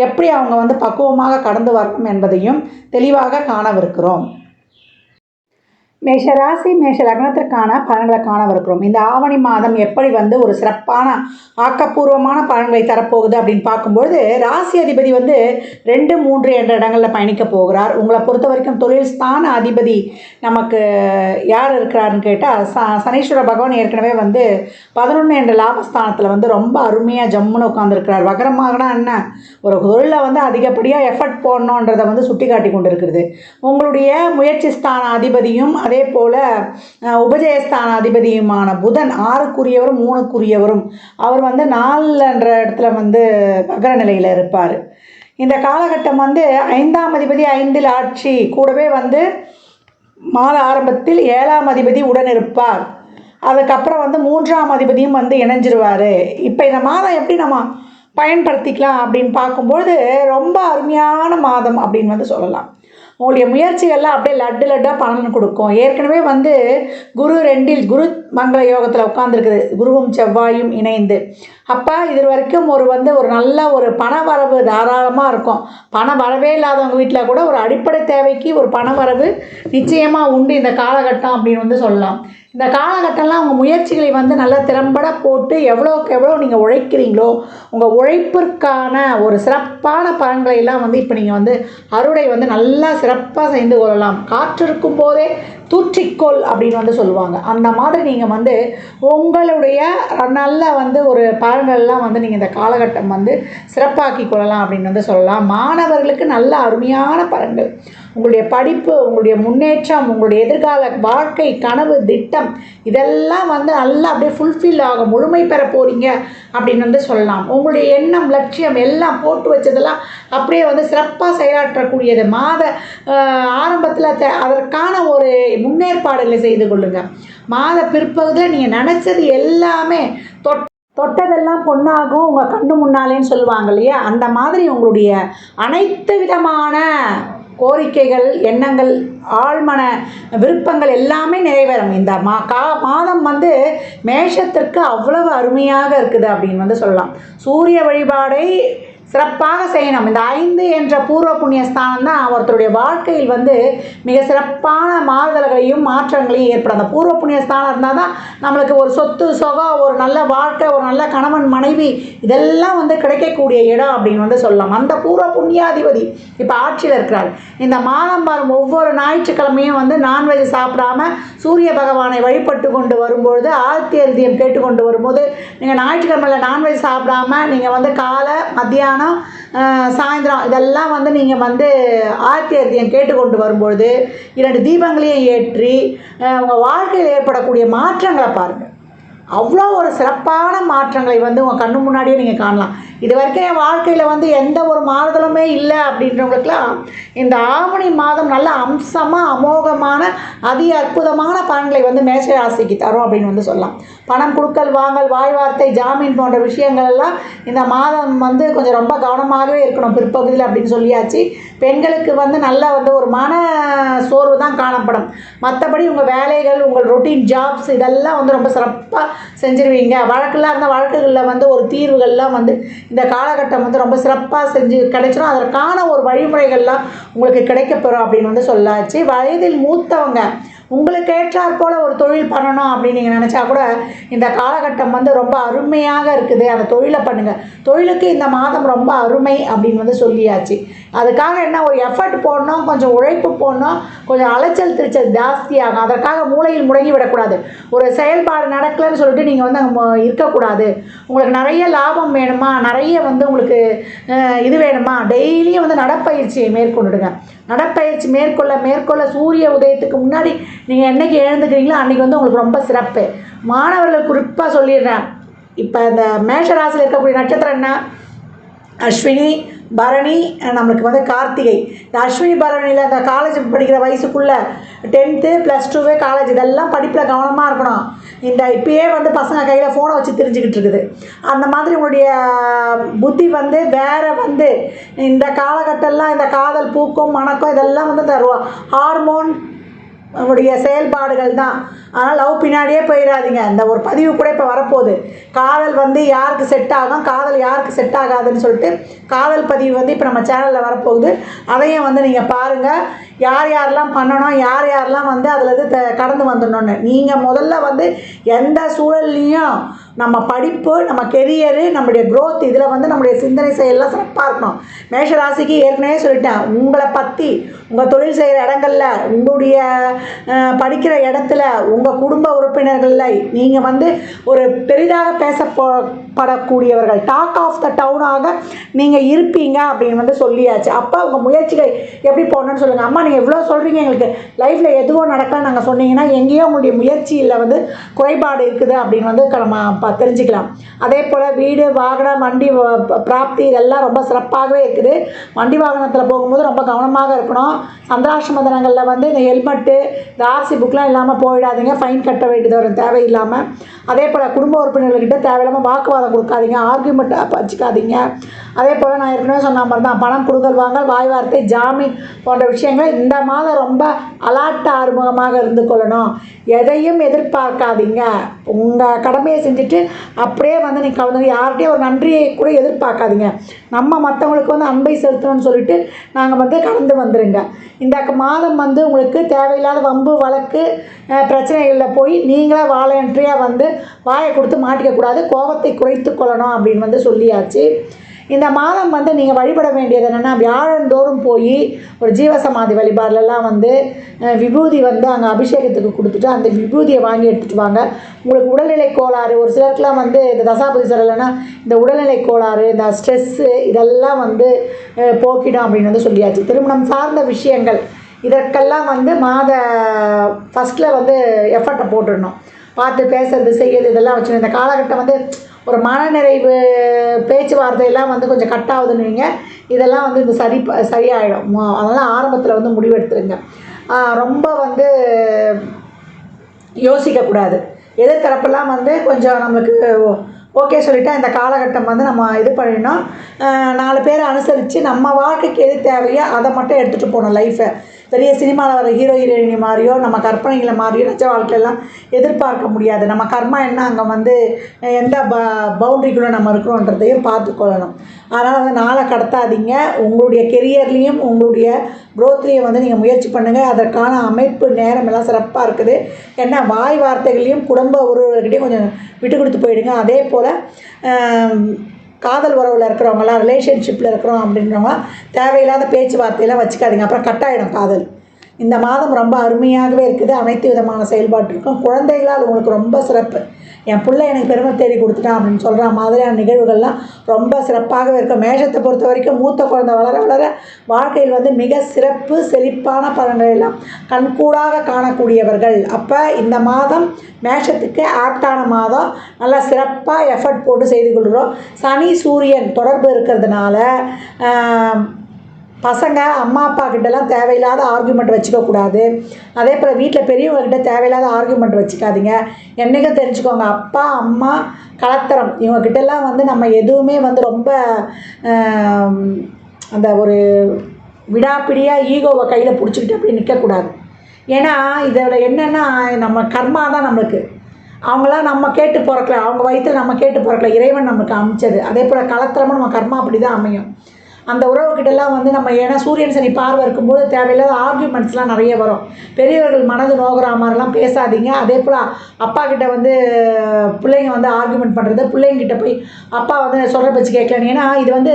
எப்படி அவங்க வந்து பக்குவமாக கடந்து வரணும் என்பதையும் தெளிவாக காணவிருக்கிறோம். மேஷ ராசி மேஷ லக்னத்திற்கான பலன்களை காணவிருக்கிறோம். இந்த ஆவணி மாதம் எப்படி வந்து ஒரு சிறப்பான ஆக்கப்பூர்வமான பலன்களை தரப்போகுது அப்படின்னு பார்க்கும்பொழுது ராசி அதிபதி வந்து ரெண்டு மூன்று என்ற இடங்களில் பயணிக்க போகிறார். உங்களை பொறுத்த வரைக்கும் தொழில் ஸ்தான அதிபதி நமக்கு யார் இருக்கிறாருன்னு கேட்டால் ச சனீஸ்வர பகவான் ஏற்கனவே வந்து பதினொன்று என்ற லாபஸ்தானத்தில் வந்து ரொம்ப அருமையாக ஜம்முன்னு உட்காந்துருக்கிறார் வகரமாகனா என்ன? ஒரு தொழிலில் வந்து அதிகப்படியாக எஃபர்ட் போடணுன்றதை வந்து சுட்டி காட்டி கொண்டு இருக்கிறது உங்களுடைய முயற்சி ஸ்தான அதிபதியும் அதே போல் உபஜயஸ்தானாதிபதியுமான உபஜயஸ்தான அதிபதியுமான புதன் ஆறுக்குரியவரும் மூணுக்குரியவரும். அவர் வந்து நாலுன்ற இடத்துல வந்து மகர நிலையில் இருப்பார். இந்த காலகட்டம் வந்து ஐந்தாம் அதிபதி ஐந்தில் ஆட்சி கூடவே வந்து மாத ஆரம்பத்தில் ஏழாம் அதிபதி உடன் இருப்பார். அதுக்கப்புறம் வந்து மூன்றாம் அதிபதியும் வந்து இணைஞ்சிருவார். இப்போ இந்த மாதம் எப்படி நம்ம பயன்படுத்திக்கலாம் அப்படின்னு பார்க்கும்பொழுது ரொம்ப அருமையான மாதம் அப்படின்னு வந்து சொல்லலாம். உங்களுடைய முயற்சிகள்லாம் அப்படியே லட்டு லட்டாக பலன் கொடுக்கும். ஏற்கனவே வந்து குரு ரெண்டில் குரு மங்கள யோகத்தில் உட்காந்துருக்குது குருவும் செவ்வாயும் இணைந்து. அப்போ இது வரைக்கும் ஒரு வந்து ஒரு நல்ல ஒரு பண வரவு தாராளமாக இருக்கும். பணம் வரவே இல்லாதவங்க வீட்டில் கூட ஒரு அடிப்படை தேவைக்கு ஒரு பண வரவு நிச்சயமாக உண்டு இந்த காலகட்டம் அப்படின்னு வந்து சொல்லலாம். இந்த காலகட்டம்லாம் உங்கள் முயற்சிகளை வந்து நல்லா திறம்பட போட்டு எவ்வளோக்கு எவ்வளோ நீங்கள் உழைக்கிறீங்களோ உங்கள் உழைப்பிற்கான ஒரு சிறப்பான பலன்களை எல்லாம் வந்து இப்போ நீங்கள் வந்து அறுவடை வந்து நல்லா சிறப்பாக செய்து கொள்ளலாம். காற்று இருக்கும் போதே தூற்றிக்கொள் அப்படின்னு வந்து சொல்லுவாங்க. அந்த மாதிரி நீங்கள் வந்து உங்களுடைய நல்ல வந்து ஒரு பழங்கள்லாம் வந்து நீங்கள் இந்த காலகட்டம் வந்து சிறப்பாக்கி கொள்ளலாம் அப்படின்னு வந்து சொல்லலாம். மாணவர்களுக்கு நல்ல அருமையான பலன்கள். உங்களுடைய படிப்பு உங்களுடைய முன்னேற்றம் உங்களுடைய எதிர்கால வாழ்க்கை கனவு திட்டம் இதெல்லாம் வந்து நல்லா அப்படியே ஃபுல்ஃபில் ஆகும் முழுமை பெற போகிறீங்க அப்படின்னு வந்து சொல்லலாம். உங்களுடைய எண்ணம் லட்சியம் எல்லாம் போட்டு வச்சதெல்லாம் அப்படியே வந்து சிறப்பாக செயலாற்றக்கூடியது. மாத ஆரம்பத்தில் த அதற்கான ஒரு முன்னேற்பாடுகளை செய்து கொள்ளுங்கள் மாத பிற்பகுதியில் நீங்கள் நினச்சது எல்லாமே தொட் தொட்டதெல்லாம் பொண்ணாகும் உங்கள் கண்ணு முன்னாலேன்னு சொல்லுவாங்க இல்லையா? அந்த மாதிரி உங்களுடைய அனைத்து விதமான கோரிக்கைகள் எண்ணங்கள் ஆழ்மன விருப்பங்கள் எல்லாமே நிறைவேறும். இந்த மா கா மாதம் வந்து மேஷத்திற்கு அவ்வளவு அருமையாக இருக்குது அப்படின்னு வந்து சொல்லலாம். சூரிய வழிபாடை சிறப்பாக செய்யணும். இந்த ஐந்து என்ற பூர்வ புண்ணிய ஸ்தானம் தான் ஒருத்தருடைய வாழ்க்கையில் வந்து மிக சிறப்பான மாறுதல்களையும் மாற்றங்களையும் ஏற்படும். அந்த பூர்வ புண்ணிய ஸ்தானம் இருந்தால் தான் நம்மளுக்கு ஒரு சொத்து சொகம் ஒரு நல்ல வாழ்க்கை ஒரு நல்ல கணவன் மனைவி இதெல்லாம் வந்து கிடைக்கக்கூடிய இடம் அப்படின்னு வந்து சொல்லலாம். அந்த பூர்வ புண்ணியாதிபதி இப்போ ஆட்சியில் இருக்கிறார். இந்த மாதம் வரும் ஒவ்வொரு ஞாயிற்றுக்கிழமையும் வந்து நான்வெஜ் சாப்பிடாம சூரிய பகவானை வழிபட்டு கொண்டு வரும்பொழுது ஆதித்ய கேட்டுக்கொண்டு வரும்போது நீங்கள் ஞாயிற்றுக்கிழமையில் நான்வெஜ் சாப்பிடாம நீங்கள் வந்து காலை மத்தியானம் மத்தியானம் சாயந்தரம் இதெல்லாம் வந்து நீங்கள் வந்து ஆர்த்தி அர்த்தியம் கேட்டுக்கொண்டு வரும்பொழுது இரண்டு தீபங்களையும் ஏற்றி உங்கள் வாழ்க்கையில் ஏற்படக்கூடிய மாற்றங்களை பாருங்கள் அவ்வளோ ஒரு சிறப்பான மாற்றங்களை வந்து உங்கள் கண்ணு முன்னாடியே நீங்கள் காணலாம். இது வரைக்கும் என் வாழ்க்கையில் வந்து எந்த ஒரு மாறுதலுமே இல்லை அப்படின்றவங்களுக்குலாம் இந்த ஆவணி மாதம் நல்ல அம்சமாக அமோகமான அதி அற்புதமான பலன்களை வந்து மேஷ ராசிக்கு தரும் அப்படின்னு வந்து சொல்லலாம். பணம் கொடுக்கல் வாங்கல் வாய் வார்த்தை ஜாமீன் போன்ற விஷயங்கள் எல்லாம் இந்த மாதம் வந்து கொஞ்சம் ரொம்ப கவனமாகவே இருக்கணும். பிற்பகுதியில் அப்படின்னு சொல்லியாச்சு. பெண்களுக்கு வந்து நல்ல வந்து ஒரு மன சோர்வு தான் காணப்படும். மற்றபடி உங்கள் வேலைகள் உங்கள் ரொட்டீன் ஜாப்ஸ் இதெல்லாம் வந்து ரொம்ப சிறப்பாக செஞ்சுருவீங்க. வழக்கெல்லாம் இருந்தால் வழக்குகளில் வந்து ஒரு தீர்வுகள்லாம் வந்து இந்த காலகட்டம் வந்து ரொம்ப சிறப்பாக செஞ்சு கிடைச்சிடும் அதற்கான ஒரு வழிமுறைகள்லாம் உங்களுக்கு கிடைக்கப்பெறும் அப்படின்னு வந்து சொல்லாச்சு. வயதில் மூத்தவங்க உங்களுக்கு ஏற்றாற் போல் ஒரு தொழில் பண்ணணும் அப்படின்னு நீங்கள் நினச்சா கூட இந்த காலகட்டம் வந்து ரொம்ப அருமையாக இருக்குது. அந்த தொழிலை பண்ணுங்கள் தொழிலுக்கு இந்த மாதம் ரொம்ப அருமை அப்படின்னு வந்து சொல்லியாச்சு. அதுக்காக என்ன ஒரு எஃபர்ட் போடணும் கொஞ்சம் உழைப்பு போடணும் கொஞ்சம் அலைச்சல் திருச்சல் ஜாஸ்தியாகும் அதற்காக மூளையில் முடங்கி விடக்கூடாது. ஒரு செயல்பாடு நடக்கலைன்னு சொல்லிட்டு நீங்கள் வந்து அங்கே இருக்கக்கூடாது. உங்களுக்கு நிறைய லாபம் வேணுமா? நிறைய வந்து உங்களுக்கு இது வேணுமா? டெய்லியும் வந்து நடப்பயிற்சியை மேற்கொண்டுடுங்க. நடப்பயிற்சி மேற்கொள்ள மேற்கொள்ள சூரிய உதயத்துக்கு முன்னாடி நீங்கள் என்றைக்கு எழுந்துக்கிறீங்களோ அன்றைக்கி வந்து உங்களுக்கு ரொம்ப சிறப்பு. மாணவர்கள் குறிப்பாக சொல்லிடுறேன். இப்போ இந்த மேஷராசியில் இருக்கக்கூடிய நட்சத்திரம் என்ன? அஸ்வினி பரணி நம்மளுக்கு வந்து கார்த்திகை. இந்த அஸ்வினி பரணியில் இந்த காலேஜ் படிக்கிற வயசுக்குள்ளே டென்த்து ப்ளஸ் டூவே காலேஜ் இதெல்லாம் படிப்பில் கவனமாக இருக்கணும். இந்த இப்பயே வந்து பசங்க கையில் ஃபோனை வச்சு தெரிஞ்சுக்கிட்டு இருக்குது. அந்த மாதிரி உங்களுடைய புத்தி வந்து வேறு வந்து இந்த காலகட்டம்லாம் இந்த காதல் பூக்கும் மணக்கம் இதெல்லாம் வந்து தருவோம் ஹார்மோன் உங்களுடைய செயல்பாடுகள் தான். ஆனால் லவ் பின்னாடியே போயிடாதீங்க இந்த ஒரு பதிவு கூட இப்போ வரப்போகுது. காதல் வந்து யாருக்கு செட் ஆகும்? காதல் யாருக்கு செட் ஆகாதுன்னு சொல்லிட்டு காதல் பதிவு வந்து இப்போ நம்ம சேனலில் வரப்போகுது. அதையும் வந்து நீங்கள் பாருங்கள் யார் யாரெல்லாம் பண்ணணும் யார் யாரெல்லாம் வந்து அதில் இது கடந்து வந்துடணும்னு. நீங்கள் முதல்ல வந்து எந்த சூழல்லையும் நம்ம படிப்பு நம்ம கெரியரு நம்முடைய க்ரோத் இதில் வந்து நம்முடைய சிந்தனை செயலெலாம் சிறப்பாக இருக்கணும். மேஷராசிக்கு ஏற்கனவே சொல்லிட்டேன். உங்களை பற்றி உங்கள் தொழில் செய்கிற இடங்களில் உங்களுடைய படிக்கிற இடத்துல உங்கள் குடும்ப உறுப்பினர்களில் நீங்கள் வந்து ஒரு பெரிதாக பேசப்படக்கூடியவர்கள். டாக் ஆஃப் த டவுனாக நீங்கள் இருப்பீங்க அப்படின்னு வந்து சொல்லியாச்சு. அப்போ உங்கள் முயற்சிகள் எப்படி போகணுன்னு சொல்லுங்கள் அம்மா நீங்கள் எவ்வளோ சொல்கிறீங்க எங்களுக்கு லைஃப்பில் எதுவோ நடக்கலாம் நாங்கள் சொன்னீங்கன்னா எங்கேயோ உங்களுடைய முயற்சியில் வந்து குறைபாடு இருக்குது அப்படின்னு வந்து நம்ம தெரிஞ்சுக்கலாம். அதே போல் வீடு வாகனம் வண்டி பிராப்தி இதெல்லாம் ரொம்ப சிறப்பாகவே இருக்குது. வண்டி வாகனத்தில் போகும்போது ரொம்ப கவனமாக இருக்கணும். சந்திராஷ்டம தினங்களில் வந்து இந்த ஹெல்மெட்டு இந்த ஆர்சி புக்கெலாம் இல்லாமல் போயிடாதீங்க. ஃபைன் கட்ட வேண்டியது வரும் தேவையில்லாமல் அதே போல் குடும்ப உறுப்பினர்கள்கிட்ட தேவையில்லாமல் வாக்குவாதம் கொடுக்காதீங்க. ஆர்கியூமெண்ட்டை வச்சுக்காதீங்க. அதே போல் நான் ஏற்கனவே சொன்ன மாதிரி தான் பணம் கொடுக்கல் வாங்கல் வாய் வார்த்தை ஜாமீன் போன்ற விஷயங்கள் இந்த மாதம் ரொம்ப அலாட்ட ஆறுமுகமாக இருந்து கொள்ளணும். எதையும் எதிர்பார்க்காதீங்க. உங்கள் கடமையை செஞ்சுட்டு அப்படியே வந்து நீங்கள் கலந்து யார்கிட்டையும் ஒரு நன்றியை கூட எதிர்பார்க்காதீங்க. நம்ம மற்றவங்களுக்கு வந்து அன்பை செலுத்தணும்னு சொல்லிட்டு நாங்கள் வந்து கலந்து வந்துடுங்க இந்த மாதம் வந்து உங்களுக்கு தேவையில்லாத வம்பு வழக்கு பிரச்சனைகளில் போய் நீங்களே வாலண்ட்ரியாக வந்து வாயை கொடுத்து மாட்டிக்கக்கூடாது. கோபத்தை குறைத்து கொள்ளணும் அப்படின்னு வந்து சொல்லியாச்சு. இந்த மாதம் வந்து நீங்கள் வழிபட வேண்டியது என்னென்னா வியாழந்தோறும் போய் ஒரு ஜீவசமாதி வழிபாடுலலாம் வந்து விபூதி வந்து அங்கே அபிஷேகத்துக்கு கொடுத்துட்டு அந்த விபூதியை வாங்கி எடுத்துகிட்டு வாங்க. உங்களுக்கு உடல்நிலை கோளாறு ஒரு சிலருக்குலாம் வந்து இந்த தசாபதி சரலைனா இந்த உடல்நிலை கோளாறு இந்த ஸ்ட்ரெஸ்ஸு இதெல்லாம் வந்து போக்கிடும் அப்படின்னு வந்து சொல்லியாச்சு. திருமணம் சார்ந்த விஷயங்கள் இதற்கெல்லாம் வந்து மாத ஃபஸ்ட்டில் வந்து எஃபர்ட்டை போட்டுடணும். பார்த்து பேசுறது செய்யறது இதெல்லாம் வச்சுருந்தோம் இந்த காலகட்டம் வந்து ஒரு மனநிறைவு பேச்சுவார்த்தையெல்லாம் வந்து கொஞ்சம் கட் ஆகுதுன்னு வைங்க. இதெல்லாம் வந்து இந்த சரி ப- சரியாயிடும் அதெல்லாம் ஆரம்பத்தில் வந்து முடிவெடுத்துருங்க. ரொம்ப வந்து யோசிக்கக்கூடாது எதிர்த்தரப்பெல்லாம் வந்து கொஞ்சம் நம்மளுக்கு ஓகே சொல்லிவிட்டு இந்த காலகட்டம் வந்து நம்ம இது பண்ணினோம் நாலு பேரை அனுசரித்து நம்ம வாழ்க்கைக்கு எது தேவையோ அதை மட்டும் எடுத்துகிட்டு போகணும் லைஃப்பை பெரிய சினிமாவில் வர ஹீரோ ஹீரோயினி மாதிரியோ நம்ம கற்பனைகளை மாதிரியோ நிஜ வாழ்க்கையெல்லாம் எதிர்பார்க்க முடியாது. நம்ம கர்மா என்ன? அங்கே வந்து எந்த ப பவுண்ட்ரிக்குள்ளே நம்ம இருக்கிறோன்றதையும் பார்த்துக்கொள்ளணும். அதனால் வந்து நாளை கடத்தாதீங்க. உங்களுடைய கெரியர்லேயும் உங்களுடைய க்ரோத்லேயும் வந்து நீங்கள் முயற்சி பண்ணுங்கள் அதற்கான அமைப்பு நேரம் எல்லாம் சிறப்பாக இருக்குது. ஏன்னா வாய் வார்த்தைகளையும் குடும்ப உறவுகள்கிட்டையும் கொஞ்சம் விட்டு கொடுத்து போயிடுங்க. அதே போல் காதல் உறவில் இருக்கிறவங்களாம் ரிலேஷன்ஷிப்பில் இருக்கிறோம் அப்படின்றவங்க தேவையில்லாத பேச்சுவார்த்தையெல்லாம் வச்சுக்காதீங்க. அப்புறம் கட்டாயிடும் காதல். இந்த மாதம் ரொம்ப அருமையாகவே இருக்குது. அனைத்து விதமான செயல்பாட்டிற்கும் குழந்தைகளால் உங்களுக்கு ரொம்ப சிறப்பு. என் பிள்ளை எனக்கு பெருமை தேடி கொடுத்துட்டான் அப்படின்னு சொல்கிற மாதிரியான நிகழ்வுகள்லாம் ரொம்ப சிறப்பாகவே இருக்கும். மேஷத்தை பொறுத்த வரைக்கும் மூத்த குழந்தை வளர வளர வாழ்க்கையில் வந்து மிக சிறப்பு செழிப்பான பலன்கள் எல்லாம் கண்கூடாக காணக்கூடியவர்கள். அப்போ இந்த மாதம் மேஷத்துக்கு ஆப்டான மாதம். நல்லா சிறப்பாக எஃபர்ட் போட்டு செய்து கொள்கிறோம் சனி சூரியன் தொடர்பு இருக்கிறதுனால பசங்க அம்மா அப்பா கிட்டலாம் தேவையில்லாத ஆர்குமெண்ட் வச்சுக்கக்கூடாது அதே போல் வீட்டில் பெரியவங்கக்கிட்ட தேவையில்லாத ஆர்குமெண்ட் வச்சுக்காதீங்க. என்றைக்கும் தெரிஞ்சுக்கோங்க அப்பா அம்மா கலத்தரம். இவங்கக்கிட்டலாம் வந்து நம்ம எதுவுமே வந்து ரொம்ப அந்த ஒரு விடாப்பிடியாக ஈகோவை கையில் பிடிச்சிக்கிட்டு அப்படி நிற்கக்கூடாது ஏன்னா இதோட என்னென்னா நம்ம கர்மா தான் நம்மளுக்கு. அவங்களாம் நம்ம கேட்டு பிறக்கல. அவங்க வயிற்றில் நம்ம கேட்டு பிறக்கல. இறைவன் நம்மளுக்கு அமைச்சது. அதே போல் கலத்திரமும் நம்ம கர்மா அப்படி தான் அமையும். அந்த உறவுகிட்டலாம் வந்து நம்ம ஏன்னா சூரியன் சனி பார்வை இருக்கும்போது தேவையில்லாத ஆர்கியூமெண்ட்ஸ்லாம் நிறைய வரும். பெரியவர்கள் மனது நோகிற மாதிரிலாம் பேசாதீங்க. அதே போல் அப்பா கிட்ட வந்து பிள்ளைங்க வந்து ஆர்கியூமெண்ட் பண்ணுறது பிள்ளைங்கிட்ட போய் அப்பா வந்து சொல்கிற பேச்சு கேட்கலாம் ஏன்னா இது வந்து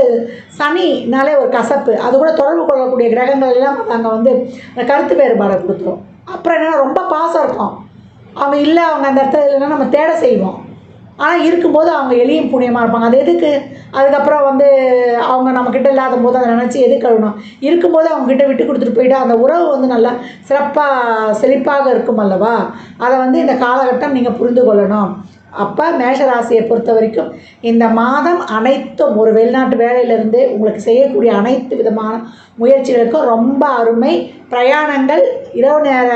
சனினாலே ஒரு கசப்பு. அது கூட தொடர்பு கொள்ளக்கூடிய கிரகங்கள் எல்லாம் நாங்கள் வந்து அந்த கருத்து வேறுபாடை கொடுத்துரும். அப்புறம் என்னென்னா ரொம்ப பாசம் இருக்கும். அவங்க இல்லை அவங்க அந்த இடத்துல இல்லைன்னா நம்ம தேட செய்வோம். ஆனால் இருக்கும்போது அவங்க எளியும் புண்ணியமாக இருப்பாங்க. அது எதுக்கு? அதுக்கப்புறம் வந்து போது அதை நினச்சி எது கழுவணும் இருக்கும்போது அவங்ககிட்ட விட்டு கொடுத்துட்டு போயிட்டு அந்த உறவு வந்து நல்லா சிறப்பாக செழிப்பாக இருக்கும் அல்லவா? அதை வந்து இந்த காலகட்டம் நீங்கள் புரிந்து கொள்ளணும். அப்போ மேஷராசியை பொறுத்த வரைக்கும் இந்த மாதம் அனைத்தும் ஒரு வெளிநாட்டு வேலையிலிருந்து உங்களுக்கு செய்யக்கூடிய அனைத்து விதமான முயற்சிகளுக்கும் ரொம்ப அருமை. பிரயாணங்கள் இரவு நேர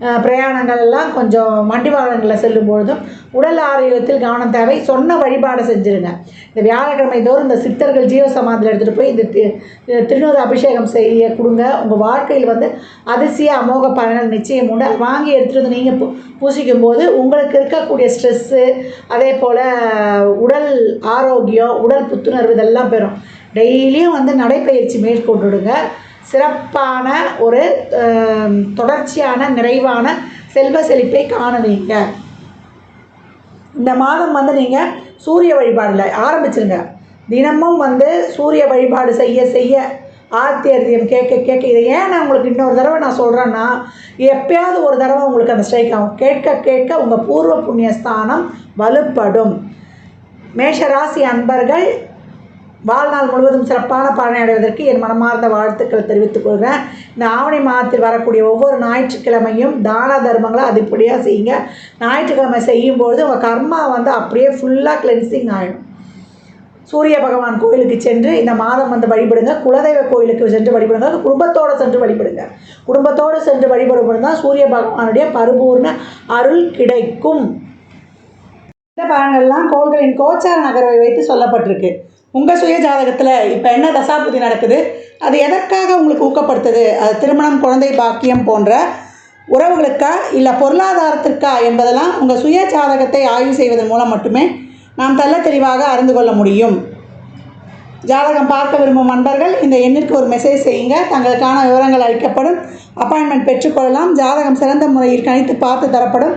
பிரயாணங்கள் எல்லாம் கொஞ்சம் மண்டி வாகனங்களில் செல்லும் பொழுதும் உடல் ஆரோக்கியத்தில் கவனம் தேவை. சொன்ன வழிபாடு செஞ்சுருங்க. இந்த வியாழக்கிழமை தோறும் இந்த சித்தர்கள் ஜீவசமாதியில் எடுத்துகிட்டு போய் இந்த தி- திருநூறு அபிஷேகம் செய்ய கொடுங்க. உங்கள் வாழ்க்கையில் வந்து அதிசய அமோக பலன்கள் நிச்சயம் உண்டு. வாங்கி எடுத்துகிட்டு வந்து நீங்கள் பூ பூசிக்கும் போது உங்களுக்கு இருக்கக்கூடிய ஸ்ட்ரெஸ்ஸு அதே போல் உடல் ஆரோக்கியம் உடல் புத்துணர்வு இதெல்லாம் பெறும். டெய்லியும் வந்து நடைப்பயிற்சி மேற்கொண்டுடுங்க. சிறப்பான ஒரு தொடர்ச்சியான நிறைவான செல்வ செழிப்பை காணுவீங்க இந்த மாதம் வந்து நீங்கள் சூரிய வழிபாடில் ஆரம்பிச்சிருங்க. தினமும் வந்து சூரிய வழிபாடு செய்ய செய்ய ஆத்தியர்த்தியம் கேட்க கேட்க இதை ஏன் நான் உங்களுக்கு இன்னொரு தடவை நான் சொல்கிறேன்னா எப்பயாவது ஒரு தடவை உங்களுக்கு அந்த ஸ்ட்ரைக் ஆகும். கேட்க கேட்க உங்கள் பூர்வ புண்ணிய ஸ்தானம் வலுப்படும். மேஷராசி அன்பர்கள் வாழ்நாள் முழுவதும் சிறப்பான பலனை அடைவதற்கு என் மனமார்ந்த வாழ்த்துக்கள் தெரிவித்துக் கொள்கிறேன். இந்த ஆவணி மாதத்தில் வரக்கூடிய ஒவ்வொரு ஞாயிற்றுக்கிழமையும் தான தர்மங்களை அதிப்படியாக செய்யுங்க. ஞாயிற்றுக்கிழமை செய்யும்போது உங்கள் கர்மா வந்து அப்படியே ஃபுல்லாக கிளென்சிங் ஆகிடும் சூரிய பகவான் கோயிலுக்கு சென்று இந்த மாதம் வந்து வழிபடுங்க. குலதெய்வ கோயிலுக்கு சென்று வழிபடுங்க. குடும்பத்தோடு சென்று வழிபடுங்க. குடும்பத்தோடு சென்று வழிபடும் தான் சூரிய பகவானுடைய பரிபூர்ண அருள் கிடைக்கும். இந்த பலன்கள்லாம் கோள்களின் கோச்சார நகர்வை வைத்து சொல்லப்பட்டிருக்கு. உங்கள் சுய ஜாதகத்தில் இப்போ என்ன தசாபுதி நடக்குது? அது எதற்காக உங்களுக்கு ஊக்கப்படுத்துது? அது திருமணம் குழந்தை பாக்கியம் போன்ற உறவுகளுக்கா இல்லை பொருளாதாரத்திற்கா என்பதெல்லாம் உங்கள் சுய ஜாதகத்தை ஆய்வு செய்வதன் மூலம் மட்டுமே நாம் தள்ள தெளிவாக அறிந்து கொள்ள முடியும். ஜாதகம் பார்க்க விரும்பும் நண்பர்கள் இந்த எண்ணிற்கு ஒரு மெசேஜ் செய்யுங்க. தங்களுக்கான விவரங்கள் அளிக்கப்படும். அப்பாயின்மெண்ட் பெற்றுக்கொள்ளலாம் ஜாதகம் சிறந்த முறையில் கணித்து பார்த்து தரப்படும்.